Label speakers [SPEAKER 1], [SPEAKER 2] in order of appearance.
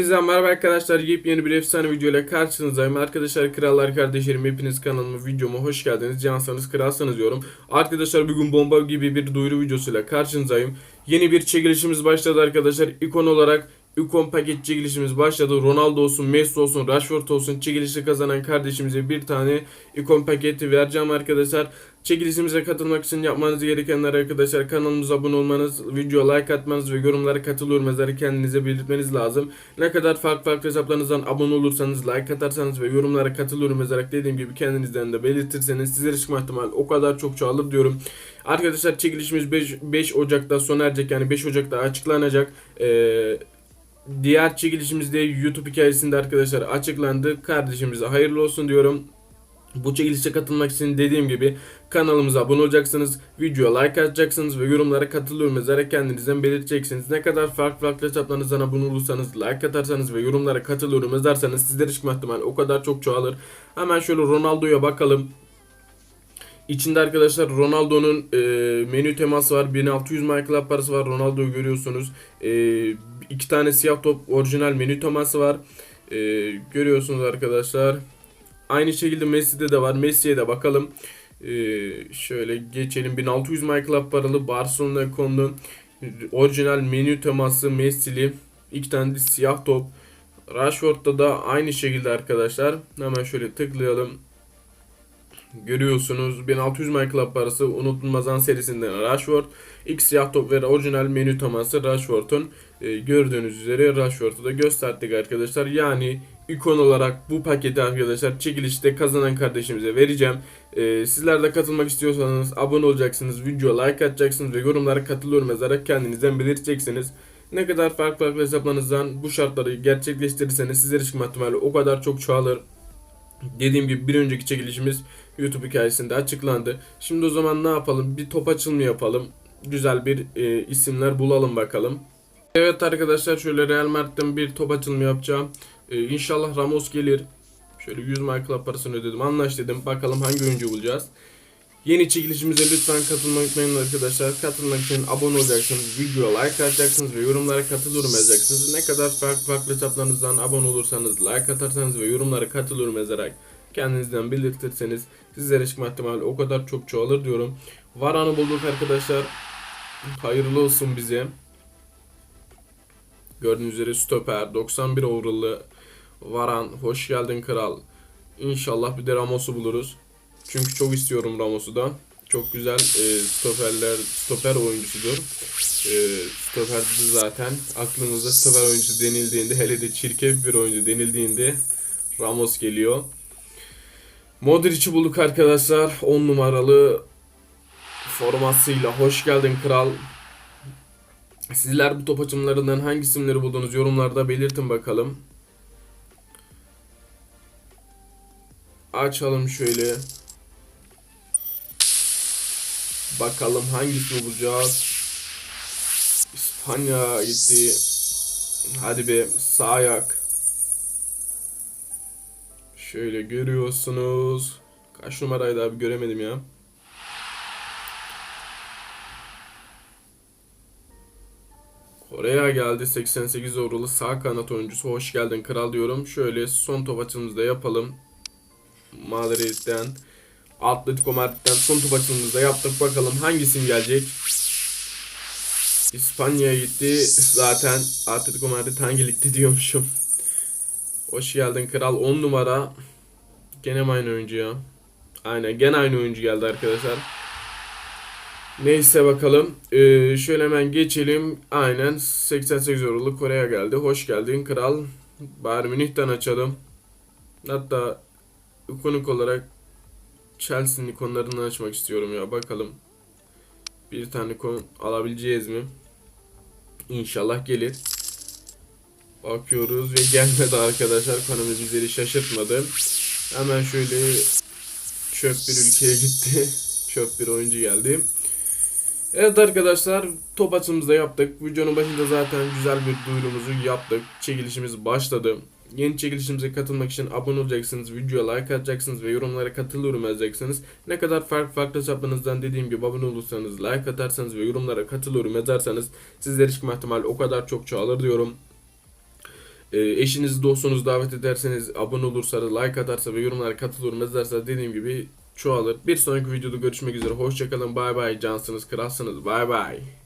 [SPEAKER 1] Hepinize merhaba arkadaşlar. Yepyeni bir efsane video ile karşınızdayım. Arkadaşlar krallar kardeşlerim hepiniz kanalıma videoma hoş geldiniz. Cansanız kralsanız diyorum. Arkadaşlar bugün bomba gibi bir duyuru videosuyla karşınızdayım. Yeni bir çekilişimiz başladı arkadaşlar. İkon olarak İkon paket çekilişimiz başladı. Ronaldo olsun, Messi olsun, Rashford olsun çekilişi kazanan kardeşimize bir tane ikon paketi vereceğim arkadaşlar. Çekilişimize katılmak için yapmanız gerekenler arkadaşlar kanalımıza abone olmanız, video like atmanız ve yorumlara katılıyor kendinize belirtmeniz lazım. Ne kadar farklı farklı hesaplarınızdan abone olursanız, like atarsanız ve yorumlara katılıyorum yazarak dediğim gibi kendinizden de belirtirseniz sizlere çıkma ihtimali o kadar çok çoğalır diyorum. Arkadaşlar çekilişimiz 5, 5 Ocak'ta sona erecek yani 5 Ocak'ta açıklanacak. Ee, diğer çekilişimiz de YouTube hikayesinde arkadaşlar açıklandı. Kardeşimize hayırlı olsun diyorum. Bu çekilişe katılmak için dediğim gibi kanalımıza abone olacaksınız, videoya like atacaksınız ve yorumlara katılıyorum yazarak kendinizden belirteceksiniz. Ne kadar farklı farklı hesaplarınızdan abone olursanız, like atarsanız ve yorumlara katılıyorum yazarsanız sizlere çıkma ihtimali o kadar çok çoğalır. Hemen şöyle Ronaldo'ya bakalım. İçinde arkadaşlar Ronaldo'nun e, menü teması var. 1600 MyClub parası var. Ronaldo'yu görüyorsunuz. E, iki tane siyah top orijinal menü teması var. E, görüyorsunuz arkadaşlar. Aynı şekilde Messi'de de var. Messi'ye de bakalım. E, şöyle geçelim. 1600 MyClub paralı Barcelona konunun orijinal menü teması Messi'li. iki tane de siyah top. Rashford'da da aynı şekilde arkadaşlar. Hemen şöyle tıklayalım. Görüyorsunuz 1600 My Club parası unutulmazan serisinden Rashford. X siyah top ve orijinal menü teması Rashford'un e, gördüğünüz üzere Rashford'u da gösterdik arkadaşlar. Yani ikon olarak bu paketi arkadaşlar çekilişte kazanan kardeşimize vereceğim. E, sizler de katılmak istiyorsanız abone olacaksınız, video like atacaksınız ve yorumlara katılıyorum yazarak kendinizden belirteceksiniz. Ne kadar farklı farklı hesaplarınızdan bu şartları gerçekleştirirseniz sizlere çıkma ihtimali o kadar çok çoğalır. Dediğim gibi bir önceki çekilişimiz YouTube hikayesinde açıklandı. Şimdi o zaman ne yapalım? Bir top açılımı yapalım. Güzel bir e, isimler bulalım bakalım. Evet arkadaşlar şöyle Real Madrid'den bir top açılımı yapacağım. E, inşallah Ramos gelir. Şöyle 100 My Club parasını ödedim. Anlaş dedim. Bakalım hangi oyuncu bulacağız. Yeni çekilişimize lütfen katılmak unutmayın arkadaşlar. Katılmak için abone olacaksınız, videoya like atacaksınız ve yorumlara katılıyorum yazacaksınız. Ne kadar farklı farklı hesaplarınızdan abone olursanız, like atarsanız ve yorumlara katılıyorum yazarak kendinizden belirtirseniz sizlere çıkma ihtimali o kadar çok çoğalır diyorum. Varan'ı bulduk arkadaşlar. Hayırlı olsun bize. Gördüğünüz üzere stoper 91 overall'lı Varan hoş geldin kral. İnşallah bir de Ramos'u buluruz. Çünkü çok istiyorum Ramos'u da. Çok güzel e, stoperler, stoper oyuncusudur. E, stoper zaten aklınıza stoper oyuncusu denildiğinde hele de çirkef bir oyuncu denildiğinde Ramos geliyor. Modric'i bulduk arkadaşlar. 10 numaralı formasıyla hoş geldin kral. Sizler bu top açımlarından hangi isimleri buldunuz yorumlarda belirtin bakalım. Açalım şöyle. Bakalım hangisini bulacağız. İspanya gitti. Hadi be sağ ayak. Şöyle görüyorsunuz. Kaç numaraydı abi göremedim ya. Kore'ye geldi 88 overall'lı sağ kanat oyuncusu. Hoş geldin kral diyorum. Şöyle son top açımızı da yapalım. Madrid'den Atletico Madrid'den son top açımızı da yaptık. Bakalım hangisim gelecek. İspanya'ya gitti. Zaten Atletico Madrid hangi ligde diyormuşum. Hoş geldin kral 10 numara. Gene aynı oyuncu ya? Aynen gene aynı oyuncu geldi arkadaşlar. Neyse bakalım. Ee, şöyle hemen geçelim. Aynen 88 euroluk Kore'ye geldi. Hoş geldin kral. Bayern Münih'ten açalım. Hatta ikonik olarak Chelsea'nin ikonlarından açmak istiyorum ya. Bakalım. Bir tane ikon alabileceğiz mi? İnşallah gelir. Bakıyoruz ve gelmedi arkadaşlar. Konumuz bizleri şaşırtmadı. Hemen şöyle çöp bir ülkeye gitti. çöp bir oyuncu geldi. Evet arkadaşlar top atımızı da yaptık. Videonun başında zaten güzel bir duyurumuzu yaptık. Çekilişimiz başladı. Yeni çekilişimize katılmak için abone olacaksınız, videoya like atacaksınız ve yorumlara katılıyorum yazacaksınız. Ne kadar farklı farklı hesaplarınızdan dediğim gibi abone olursanız, like atarsanız ve yorumlara katılıyorum yazarsanız sizlere çıkma ihtimali o kadar çok çoğalır diyorum. E, eşinizi dostunuzu davet ederseniz abone olursa like atarsa ve yorumlara katılır yazarsa dediğim gibi çoğalır. Bir sonraki videoda görüşmek üzere. Hoşçakalın. Bay bay. Cansınız, kralsınız. Bay bay.